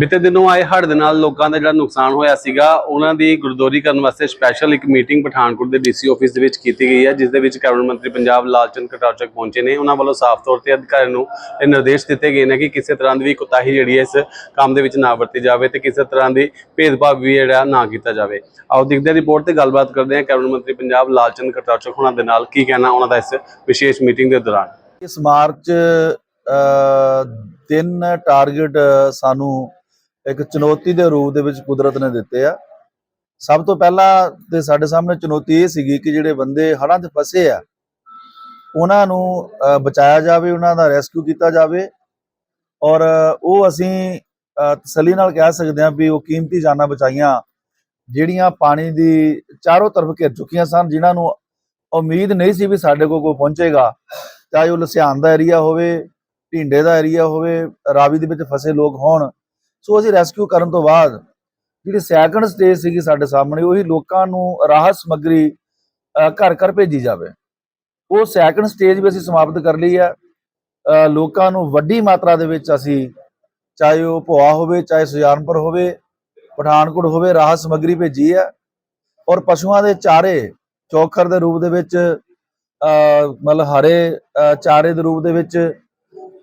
ਬੀਤੇ ਦਿਨੋਂ ਆਏ ਹੜ੍ਹ ਦੇ ਨਾਲ ਲੋਕਾਂ ਦਾ ਜਿਹੜਾ ਨੁਕਸਾਨ ਹੋਇਆ ਸੀਗਾ, ਉਹਨਾਂ ਦੀ ਗੁਰਦੋਰੀ ਕਰਨ ਵਾਸਤੇ ਸਪੈਸ਼ਲ ਇੱਕ ਮੀਟਿੰਗ ਪਠਾਨਕੋਟ ਦੇ ਡੀਸੀ ਆਫਿਸ ਦੇ ਵਿੱਚ ਕੀਤੀ ਗਈ ਹੈ, ਜਿਸ ਦੇ ਵਿੱਚ ਕੈਬਨਿਟ ਮੰਤਰੀ ਪੰਜਾਬ ਲਾਲਚੰਦ ਕਟਾਰਚਕ ਪਹੁੰਚੇ ਨੇ। ਉਹਨਾਂ ਵੱਲੋਂ ਸਾਫ਼ ਤੌਰ ਤੇ ਅਧਿਕਾਰੀਆਂ ਨੂੰ ਇਹ ਨਿਰਦੇਸ਼ ਦਿੱਤੇ ਗਏ ਨੇ ਕਿ ਕਿਸੇ ਤਰ੍ਹਾਂ ਦੀ ਵੀ ਕੁਤਾਹੀ ਜਿਹੜੀ ਹੈ ਇਸ ਕੰਮ ਦੇ ਵਿੱਚ ਨਾ ਵਰਤੀ ਜਾਵੇ ਤੇ ਕਿਸੇ ਤਰ੍ਹਾਂ ਦੀ ਭੇਦਭਾਵ ਵੀ ਜਿਹੜਾ ਨਾ ਕੀਤਾ ਜਾਵੇ। ਆਓ ਦੇਖਦੇ ਹਾਂ ਰਿਪੋਰਟ ਤੇ ਗੱਲਬਾਤ ਕਰਦੇ ਹਾਂ ਕੈਬਨਿਟ ਮੰਤਰੀ ਪੰਜਾਬ ਲਾਲਚੰਦ ਕਟਾਰਚਕ ਉਹਨਾਂ ਦੇ ਨਾਲ ਕੀ ਕਹਿਣਾ ਉਹਨਾਂ ਦਾ ਇਸ ਵਿਸ਼ੇਸ਼ ਮੀਟਿੰਗ ਦੇ ਦੌਰਾਨ। ਇਸ ਮਾਰਚ ਤਿੰਨ ਟਾਰਗੇਟ ਸਾਨੂੰ ਇੱਕ ਚੁਣੌਤੀ ਦੇ ਰੂਪ ਦੇ ਵਿੱਚ ਕੁਦਰਤ ਨੇ ਦਿੱਤੇ ਆ। ਸਭ ਤੋਂ ਪਹਿਲਾਂ ਤੇ ਸਾਡੇ ਸਾਹਮਣੇ ਚੁਣੌਤੀ ਇਹ ਸੀਗੀ ਕਿ ਜਿਹੜੇ ਬੰਦੇ ਹੜ੍ਹਾਂ 'ਚ ਫਸੇ ਆ, ਉਹਨਾਂ ਨੂੰ ਬਚਾਇਆ ਜਾਵੇ, ਉਹਨਾਂ ਦਾ ਰੈਸਕਿਊ ਕੀਤਾ ਜਾਵੇ। ਔਰ ਉਹ ਅਸੀਂ ਤਸੱਲੀ ਨਾਲ ਕਹਿ ਸਕਦੇ ਹਾਂ ਵੀ ਉਹ ਕੀਮਤੀ ਜਾਨਾਂ ਬਚਾਈਆਂ, ਜਿਹੜੀਆਂ ਪਾਣੀ ਦੀ ਚਾਰੋਂ ਤਰਫ ਘਿਰ ਚੁੱਕੀਆਂ ਸਨ, ਜਿਨ੍ਹਾਂ ਨੂੰ ਉਮੀਦ ਨਹੀਂ ਸੀ ਵੀ ਸਾਡੇ ਕੋਲ ਕੋਈ ਪਹੁੰਚੇਗਾ। ਚਾਹੇ ਉਹ ਲਸਿਆਣ ਦਾ ਏਰੀਆ ਹੋਵੇ ਢਿੰਡੇ ਦਾ ਏਰੀਆ ਹੋਵੇ, ਰਾਵੀ ਦੇ ਵਿੱਚ ਫਸੇ ਲੋਕ ਹੋਣ ਸੋ ਅਸੀਂ ਰੈਸਕਿਊ ਕਰਨ ਤੋਂ ਬਾਅਦ ਜਿਹੜੀ ਸੈਕੰਡ ਸਟੇਜ ਸੀਗੀ ਸਾਡੇ ਸਾਹਮਣੇ, ਉਹੀ ਲੋਕਾਂ ਨੂੰ ਰਾਹਤ ਸਮੱਗਰੀ ਘਰ ਘਰ ਭੇਜੀ ਜਾਵੇ। ਉਹ ਸੈਕੰਡ ਸਟੇਜ ਵੀ ਅਸੀਂ ਸਮਾਪਤ ਕਰ ਲਈ ਹੈ। ਲੋਕਾਂ ਨੂੰ ਵੱਡੀ ਮਾਤਰਾ ਦੇ ਵਿੱਚ ਅਸੀਂ ਚਾਹੇ ਉਹ ਭੋਆ ਹੋਵੇ, ਚਾਹੇ ਸੁਜਾਨਪੁਰ ਹੋਵੇ, ਪਠਾਨਕੋਟ ਹੋਵੇ, ਰਾਹਤ ਸਮੱਗਰੀ ਭੇਜੀ ਹੈ। ਔਰ ਪਸ਼ੂਆਂ ਦੇ ਚਾਰੇ ਚੌਖਰ ਦੇ ਰੂਪ ਦੇ ਵਿੱਚ ਮਤਲਬ ਹਰੇ ਚਾਰੇ ਦੇ ਰੂਪ ਦੇ ਵਿੱਚ,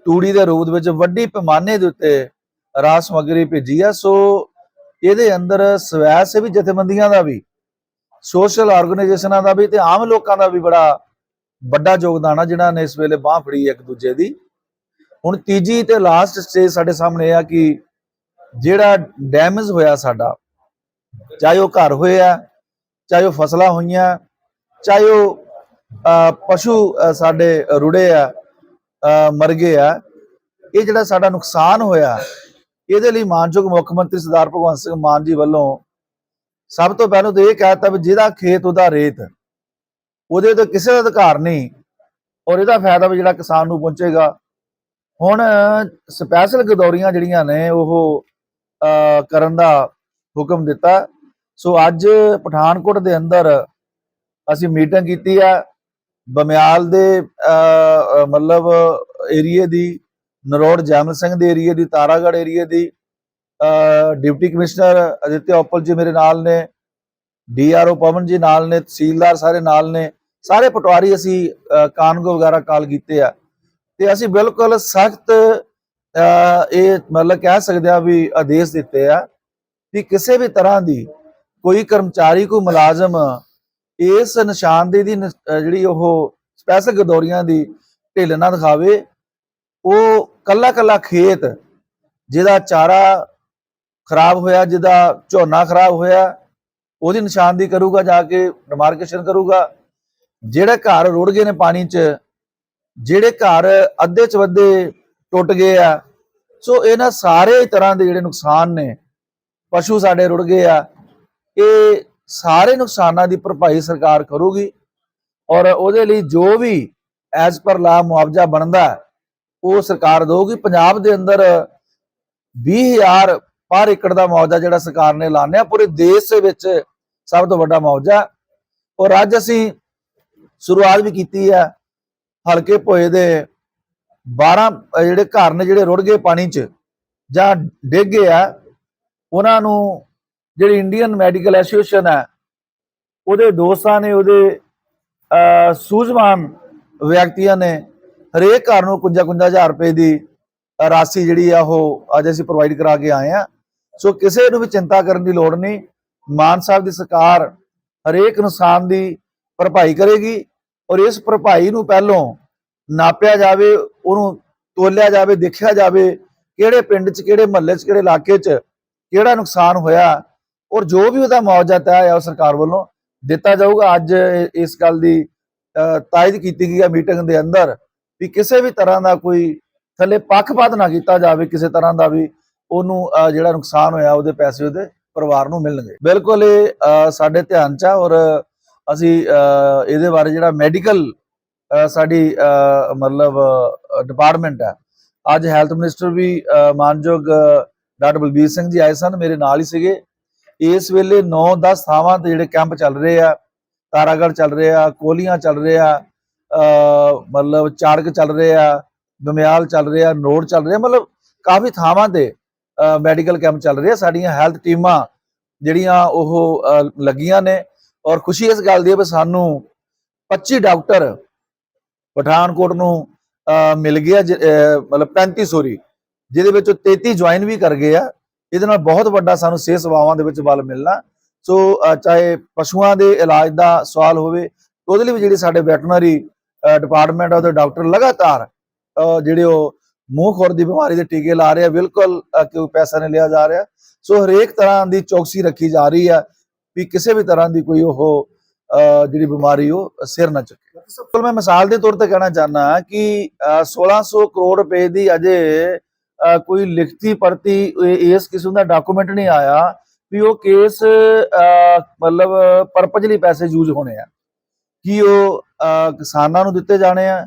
ਤੂੜੀ ਦੇ ਰੂਪ ਦੇ ਵਿੱਚ ਵੱਡੀ ਪੈਮਾਨੇ ਦੇ ਉੱਤੇ ਰਾਜ ਸਮੱਗਰੀ ਭੇਜੀ ਆ, ਸੋ ਇਹਦੇ ਅੰਦਰ ਸਵੈ ਸੇਵੀ ਜਥੇਬੰਦੀਆਂ ਦਾ ਵੀ, ਸੋਸ਼ਲ ਆਰਗੇਨਾਈਜੇਸ਼ਨਾਂ ਦਾ ਵੀ ਤੇ ਆਮ ਲੋਕਾਂ ਦਾ ਵੀ ਬੜਾ ਵੱਡਾ ਯੋਗਦਾਨ ਆ, ਜਿਨ੍ਹਾਂ ਨੇ ਇਸ ਵੇਲੇ ਬਾਹ ਫੜੀ ਇੱਕ ਦੂਜੇ ਦੀ। ਹੁਣ ਤੀਜੀ ਤੇ ਲਾਸਟ ਸਟੇਜ ਸਾਡੇ ਸਾਹਮਣੇ ਆ ਕਿ ਜਿਹੜਾ ਡੈਮੇਜ ਹੋਇਆ ਸਾਡਾ, ਚਾਹੇ ਉਹ ਘਰ ਹੋਇਆ, ਚਾਹੇ ਉਹ ਫਸਲਾਂ ਹੋਈਆਂ, ਚਾਹੇ ਉਹ ਪਸ਼ੂ ਸਾਡੇ ਰੁੜੇ ਆ ਮਰ ਗਏ ਆ, ਇਹ ਜਿਹੜਾ ਸਾਡਾ ਨੁਕਸਾਨ ਹੋਇਆ ਇਹਦੇ ਲਈ ਮਾਨਯੋਗ ਮੁੱਖ ਮੰਤਰੀ ਸਰਦਾਰ ਭਗਵੰਤ ਸਿੰਘ ਮਾਨ ਜੀ ਵੱਲੋਂ ਸਭ ਤੋਂ ਪਹਿਲਾਂ ਤਾਂ ਇਹ ਕਹਿਤਾ ਵੀ ਜਿਹਦਾ ਖੇਤ ਉਹਦਾ ਰੇਤ, ਉਹਦੇ ਤੇ ਕਿਸੇ ਦਾ ਅਧਿਕਾਰ ਨਹੀਂ ਔਰ ਇਹਦਾ ਫਾਇਦਾ ਵੀ ਜਿਹੜਾ ਕਿਸਾਨ ਨੂੰ ਪਹੁੰਚੇਗਾ। ਹੁਣ ਸਪੈਸ਼ਲ ਗਦੌਰੀਆਂ ਜਿਹੜੀਆਂ ਨੇ ਉਹ ਕਰਨ ਦਾ ਹੁਕਮ ਦਿੱਤਾ। ਸੋ ਅੱਜ ਪਠਾਨਕੋਟ ਦੇ ਅੰਦਰ ਅਸੀਂ ਮੀਟਿੰਗ ਕੀਤੀ ਆ ਬਮਿਆਲ ਦੇ ਮਤਲਬ ਏਰੀਏ ਦੀ ਨਰੋੜ ਜੈਮਲ ਸਿੰਘ ਦੇ ਏਰੀਏ ਦੀ ਤਾਰਾਗੜ ਏਰੀਏ ਦੀ ਡਿਪਟੀ ਕਮਿਸ਼ਨਰ ਅਦਿੱਤਿਆ ਉਪਲ ਜੀ ਮੇਰੇ ਨਾਲ ਨੇ ਡੀਆਰਓ ਪਵਨ ਜੀ ਨਾਲ ਨੇ ਤਹਿਸੀਲਦਾਰ ਸਾਰੇ ਨਾਲ ਨੇ ਸਾਰੇ ਪਟਵਾਰੀ ਅਸੀਂ ਅ, ਕਾਨੂੰਗੋ ਵਗੈਰਾ ਕਾਲ ਕੀਤੇ ਆ। ਤੇ ਅਸੀਂ ਬਿਲਕੁਲ ਸਖਤ ਇਹ ਮਤਲਬ ਕਹਿ ਸਕਦੇ ਆ ਵੀ ਆਦੇਸ਼ ਦਿੱਤੇ ਆ ਕਿ ਕਿਸੇ ਵੀ ਤਰ੍ਹਾਂ ਦੀ ਕੋਈ ਕਰਮਚਾਰੀ ਕੋਈ ਮੁਲਾਜ਼ਮ ਇਸ ਨਿਸ਼ਾਨਦੇਹੀ ਦੀ ਜਿਹੜੀ ਉਹ ਸਪੈਸ਼ਲ ਗਦੌਰੀਆਂ ਦੀ ਢਿੱਲ ਨਾ ਦਿਖਾਵੇ ਉਹ ਕੱਲਾ ਕੱਲਾ ਖੇਤ ਜਿਹਦਾ ਚਾਰਾ ਖਰਾਬ ਹੋਇਆ, ਜਿਹਦਾ ਝੋਨਾ ਖਰਾਬ ਹੋਇਆ, ਉਹਦੀ ਨਿਸ਼ਾਨਦੇਹੀ ਕਰੂਗਾ, ਜਾ ਕੇ ਡਿਮਾਰਕੇਸ਼ਨ ਕਰੂਗਾ। ਜਿਹੜੇ ਘਰ ਰੁੜ ਗਏ ਨੇ ਪਾਣੀ 'ਚ, ਜਿਹੜੇ ਘਰ ਅੱਧੇ ਚ ਵੱਧੇ ਟੁੱਟ ਗਏ ਆ, ਸੋ ਇਹਨਾਂ ਸਾਰੇ ਤਰ੍ਹਾਂ ਦੇ ਜਿਹੜੇ ਨੁਕਸਾਨ ਨੇ, ਪਸ਼ੂ ਸਾਡੇ ਰੁੜ ਗਏ ਆ, ਇਹ ਸਾਰੇ ਨੁਕਸਾਨਾਂ ਦੀ ਭਰਪਾਈ ਸਰਕਾਰ ਕਰੂਗੀ ਔਰ ਉਹਦੇ ਲਈ ਜੋ ਵੀ ਐਜ਼ ਪਰ ਲਾ ਮੁਆਵਜ਼ਾ ਬਣਦਾ ਉਹ ਸਰਕਾਰ ਦੇਊਗੀ। ਪੰਜਾਬ ਦੇ ਅੰਦਰ 20000 ਪਰ ਏਕੜ ਦਾ ਮੁਆਵਜ਼ਾ ਜਿਹੜਾ ਸਰਕਾਰ ਨੇ ਐਲਾਨਿਆ, ਪੂਰੇ ਦੇਸ਼ ਦੇ ਵਿੱਚ ਸਭ ਤੋਂ ਵੱਡਾ ਮੁਆਵਜ਼ਾ ਔਰ ਅੱਜ ਅਸੀਂ ਸ਼ੁਰੂਆਤ ਵੀ ਕੀਤੀ ਹੈ ਹਲਕੇ ਭੋਏ ਦੇ 12 ਜਿਹੜੇ ਘਰ ਨੇ ਜਿਹੜੇ ਰੁੜ ਗਏ ਪਾਣੀ 'ਚ ਜਾਂ ਡਿੱਗ ਗਏ ਆ, ਉਹਨਾਂ ਨੂੰ ਜਿਹੜੀ ਇੰਡੀਅਨ ਮੈਡੀਕਲ ਐਸੋਸੀਏਸ਼ਨ ਹੈ, ਉਹਦੇ ਦੋਸਤਾਂ ਨੇ, ਉਹਦੇ ਸੂਝਵਾਨ ਵਿਅਕਤੀਆਂ ਨੇ ਹਰੇਕ ਘਰ ਨੂੰ 55 ਰੁਪਏ ਦੀ ਰਾਸ਼ੀ ਜਿਹੜੀ ਆ ਉਹ ਅੱਜ ਅਸੀਂ ਪ੍ਰੋਵਾਈਡ ਕਰਾ ਕੇ ਆਏ ਆ। ਸੋ ਕਿਸੇ ਨੂੰ ਵੀ ਚਿੰਤਾ ਕਰਨ ਦੀ ਲੋੜ ਨਹੀਂ। ਮਾਨ ਸਾਹਿਬ ਦੀ ਸਰਕਾਰ ਹਰੇਕ ਨੁਕਸਾਨ ਦੀ ਭਰਪਾਈ ਕਰੇਗੀ ਔਰ ਇਸ ਭਰਪਾਈ ਨੂੰ ਪਹਿਲੋਂ ਨਾਪਿਆ ਜਾਵੇ, ਉਹਨੂੰ ਤੋਲਿਆ ਜਾਵੇ, ਦੇਖਿਆ ਜਾਵੇ ਕਿਹੜੇ ਪਿੰਡ 'ਚ, ਕਿਹੜੇ ਮਹੱਲੇ 'ਚ, ਕਿਹੜੇ ਇਲਾਕੇ 'ਚ ਕਿਹੜਾ ਨੁਕਸਾਨ ਹੋਇਆ ਔਰ ਜੋ ਵੀ ਉਹਦਾ ਮੁਆਵਜ਼ਾ ਤੈਅ ਆ ਸਰਕਾਰ ਵੱਲੋਂ ਦਿੱਤਾ ਜਾਊਗਾ। ਅੱਜ ਇਸ ਗੱਲ ਦੀ ਤਾਇਦ ਕੀਤੀ ਗਈ ਹੈ ਮੀਟਿੰਗ ਦੇ ਅੰਦਰ। ਵੀ ਕਿਸੇ ਵੀ ਤਰ੍ਹਾਂ ਦਾ ਕੋਈ ਥੱਲੇ ਪੱਖਪਾਤ ਨਾ ਕੀਤਾ ਜਾਵੇ, ਕਿਸੇ ਤਰ੍ਹਾਂ ਦਾ ਵੀ ਉਹਨੂੰ ਜਿਹੜਾ ਨੁਕਸਾਨ ਹੋਇਆ ਉਹਦੇ ਪੈਸੇ ਉਹਦੇ ਪਰਿਵਾਰ ਨੂੰ ਮਿਲਣਗੇ। ਬਿਲਕੁਲ ਇਹ ਸਾਡੇ ਧਿਆਨ 'ਚ ਆ ਔਰ ਅਸੀਂ ਇਹਦੇ ਬਾਰੇ ਜਿਹੜਾ ਮੈਡੀਕਲ ਸਾਡੀ ਮਤਲਬ ਡਿਪਾਰਟਮੈਂਟ ਹੈ ਅੱਜ ਹੈਲਥ ਮਿਨਿਸਟਰ ਵੀ ਮਾਨਯੋਗ ਡਾਕਟਰ ਬਲਬੀਰ ਸਿੰਘ ਜੀ ਆਏ ਸਨ, ਮੇਰੇ ਨਾਲ ਹੀ ਸੀਗੇ। ਇਸ ਵੇਲੇ 9-10 ਥਾਵਾਂ ਤੇ ਜਿਹੜੇ ਕੈਂਪ ਚੱਲ ਰਹੇ ਆ ਤਾਰਾਗੜ ਚੱਲ ਰਹੇ ਆ, ਕੋਲੀਆਂ ਚੱਲ ਰਹੇ ਆ ਮਤਲਬ ਚਾੜਕ ਚੱਲ ਰਹੇ ਆ ਬਮਿਆਲ ਚੱਲ ਰਿਹਾ ਨੋੜ ਚੱਲ ਰਿਹਾ ਮਤਲਬ ਕਾਫੀ ਥਾਵਾਂ ਤੇ ਮੈਡੀਕਲ ਕੈਂਪ ਚੱਲ ਰਹੇ ਆ, ਸਾਡੀਆਂ ਹੈਲਥ ਟੀਮਾਂ ਜਿਹੜੀਆਂ ਉਹ ਲੱਗੀਆਂ ਨੇ ਔਰ ਖੁਸ਼ੀ ਇਸ ਗੱਲ ਦੀ ਹੈ ਵੀ ਸਾਨੂੰ 25 ਡਾਕਟਰ ਪਠਾਨਕੋਟ ਨੂੰ ਮਿਲ ਗਿਆ ਜ- ਮਤਲਬ 35 ਸੋਰੀ, ਜਿਹਦੇ ਵਿੱਚੋਂ 33 ਜੁਆਇਨ ਵੀ ਕਰ ਗਏ ਆ, ਇਹਦੇ ਨਾਲ ਬਹੁਤ ਵੱਡਾ ਸਾਨੂੰ ਸਿਹਤ ਸੇਵਾਵਾਂ ਦੇ ਵਿੱਚ ਬਲ ਮਿਲਣਾ। ਸੋ ਚਾਹੇ ਪਸ਼ੂਆਂ ਦੇ ਇਲਾਜ ਦਾ ਸਵਾਲ ਹੋਵੇ, ਉਹਦੇ ਲਈ ਵੀ ਜਿਹੜੇ ਸਾਡੇ ਵੈਟਰਨਰੀ ਡਿਪਾਰਟਮੈਂਟ ਆ ਉਹਦੇ ਡਾਕਟਰ ਲਗਾਤਾਰ ਜਿਹੜੇ ਉਹ ਮੂੰਹ ਖੁਰ ਦੀ ਬਿਮਾਰੀ ਦੇ ਟੀਕੇ ਲਾ ਰਹੇ ਆ ਬਿਲਕੁਲ ਕਿਉਂ ਪੈਸਾ ਨਹੀਂ ਲਿਆ ਜਾ ਰਿਹਾ। ਸੋ ਹਰੇਕ ਤਰ੍ਹਾਂ ਦੀ ਚੌਕਸੀ ਰੱਖੀ ਜਾ ਰਹੀ ਆ ਵੀ ਕਿਸੇ ਵੀ ਤਰ੍ਹਾਂ ਦੀ ਕੋਈ ਉਹ ਜਿਹੜੀ ਬਿਮਾਰੀ ਉਹ ਸਿਰ ਨਾ ਚੁੱਕੇ। ਬਿਲਕੁਲ ਮੈਂ ਮਿਸਾਲ ਦੇ ਤੌਰ ਤੇ ਕਹਿਣਾ ਚਾਹਨਾ ਕਿ ਅਹ, 1600 ਕਰੋੜ ਰੁਪਏ ਦੀ ਅਜੇ ਕੋਈ ਲਿਖਤੀ ਪਰਤੀ ਇਸ ਕਿਸਮ ਦਾ ਡਾਕੂਮੈਂਟ ਨਹੀਂ ਆਇਆ ਵੀ ਉਹ ਕੇਸ ਅਹ, ਮਤਲਬ ਪਰਪਜ਼ਲੀ ਪੈਸੇ ਯੂਜ਼ ਹੋਣੇ ਆ। ਕੀ ਉਹ ਕਿਸਾਨਾਂ ਨੂੰ ਦਿੱਤੇ ਜਾਣੇ ਆ?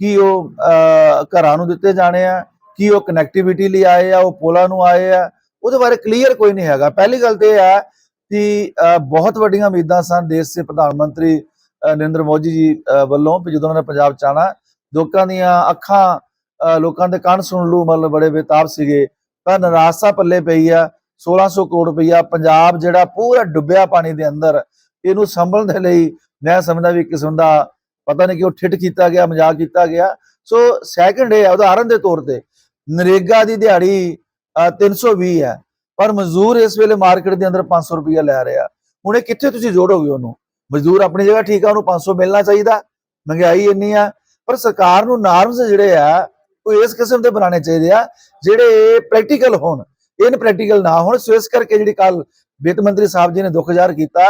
ਕੀ ਉਹ ਅਹ, ਘਰਾਂ ਨੂੰ ਦਿੱਤੇ ਜਾਣੇ ਆ? ਕੀ ਉਹ ਕਨੈਕਟੀਵਿਟੀ ਲਈ ਆਏ ਆ? ਉਹ ਪੁਲਾਂ ਨੂੰ ਆਏ ਆ? ਉਹਦੇ ਬਾਰੇ ਕਲੀਅਰ ਕੋਈ ਨਹੀਂ ਹੈਗਾ। ਪਹਿਲੀ ਗੱਲ ਤੇ ਇਹ ਹੈ ਕਿ ਬਹੁਤ ਵੱਡੀਆਂ ਉਮੀਦਾਂ ਸਨ ਦੇਸ਼ ਦੇ ਪ੍ਰਧਾਨ ਮੰਤਰੀ ਨਰਿੰਦਰ ਮੋਦੀ ਜੀ ਵੱਲੋਂ ਵੀ ਜਦੋਂ ਉਹਨਾਂ ਨੇ ਪੰਜਾਬ ਚ ਆਉਣਾ ਲੋਕਾਂ ਦੀਆਂ ਅੱਖਾਂ ਅਹ, ਲੋਕਾਂ ਦੇ ਕੰਨ ਸੁਣ ਲੂ ਮਤਲਬ ਬੜੇ ਬੇਤਾਬ ਸੀਗੇ। ਪਰ ਨਿਰਾਸ਼ਾ ਪੱਲੇ ਪਈ ਆ 1600 ਕਰੋੜ ਰੁਪਈਆ ਪੰਜਾਬ ਜਿਹੜਾ ਪੂਰਾ ਡੁੱਬਿਆ ਪਾਣੀ ਦੇ ਅੰਦਰ ਇਹਨੂੰ ਸੰਭਲਣ ਦੇ ਲਈ ਮੈਂ ਸਮਝਦਾ ਵੀ ਕਿਸਮ ਦਾ ਪਤਾ ਨਹੀਂ ਕਿ ਉਹ ਠਿੱਠ ਕੀਤਾ ਗਿਆ ਮਜ਼ਾਕ ਕੀਤਾ ਗਿਆ। ਸੋ ਸੈਕੰਡ ਇਹ ਹੈ ਉਦਾਹਰਨ ਦੇ ਤੌਰ ਤੇ ਨਰੇਗਾ ਦੀ ਦਿਹਾੜੀ ਅਹ, 320 ਹੈ ਪਰ ਮਜ਼ਦੂਰ ਇਸ ਵੇਲੇ ਮਾਰਕੀਟ ਦੇ ਅੰਦਰ 500 ਰੁਪਈਆ ਲੈ ਰਿਹਾ। ਹੁਣ ਇਹ ਕਿੱਥੇ ਤੁਸੀਂ ਜੋੜੋਗੇ ਉਹਨੂੰ? ਮਜ਼ਦੂਰ ਆਪਣੀ ਜਗ੍ਹਾ ਠੀਕ ਆ ਉਹਨੂੰ 500 ਮਿਲਣਾ ਚਾਹੀਦਾ ਮਹਿੰਗਾਈ ਇੰਨੀ ਆ ਪਰ ਸਰਕਾਰ ਨੂੰ ਨਾਰਮਸ ਜਿਹੜੇ ਆ ਉਹ ਇਸ ਕਿਸਮ ਦੇ ਬਣਾਉਣੇ ਚਾਹੀਦੇ ਆ ਜਿਹੜੇ ਪ੍ਰੈਕਟੀਕਲ ਹੋਣ। ਇਨ ਪ੍ਰੈਕਟੀਕਲ ਨਾ ਹੋਣ ਸੋ ਇਸ ਕਰਕੇ ਜਿਹੜੀ ਕੱਲ ਵਿੱਤ ਮੰਤਰੀ ਸਾਹਿਬ ਜੀ ਨੇ ਦੁੱਖ ਜ਼ਾਹਰ ਕੀਤਾ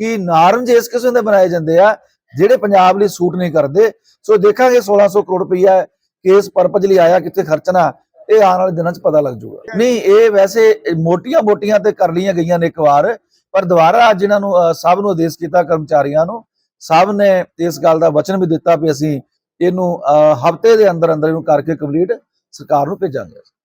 ਕਿ ਨਾਰਮਸ ਇਸ ਕਿਸਮ ਦੇ ਬਣਾਏ ਜਾਂਦੇ ਆ ਜਿਹੜੇ ਪੰਜਾਬ ਲਈ ਸੂਟ ਨਹੀਂ ਕਰਦੇ। ਸੋ ਦੇਖਾਂਗੇ 1600 ਕਰੋੜ ਰੁਪਈਆ ਕੇਸ ਪਰਪਸ ਲਈ ਆਇਆ ਕਿੱਥੇ ਖਰਚਣਾ ਇਹ ਆਉਣ ਵਾਲੇ ਦਿਨਾਂ 'ਚ ਪਤਾ ਲੱਗ ਜਾਊਗਾ। ਨਹੀਂ ਇਹ ਵੈਸੇ ਮੋਟੀਆਂ-ਮੋਟੀਆਂ ਤੇ ਕਰ ਲਈਆਂ ਗਈਆਂ ਨੇ ਇੱਕ ਵਾਰ ਪਰ ਦੁਬਾਰਾ ਅੱਜ ਇਹਨਾਂ ਨੂੰ ਅਹ, ਸਭ ਨੂੰ ਆਦੇਸ਼ ਕੀਤਾ ਕਰਮਚਾਰੀਆਂ ਨੂੰ। ਸਭ ਨੇ ਇਸ ਗੱਲ ਦਾ ਵਚਨ ਵੀ ਦਿੱਤਾ ਵੀ ਅਸੀਂ ਇਹਨੂੰ ਹਫ਼ਤੇ ਦੇ ਅੰਦਰ ਅੰਦਰ ਇਹਨੂੰ ਕਰਕੇ ਕੰਪਲੀਟ ਸਰਕਾਰ ਨੂੰ ਭੇਜਾਂਗੇ।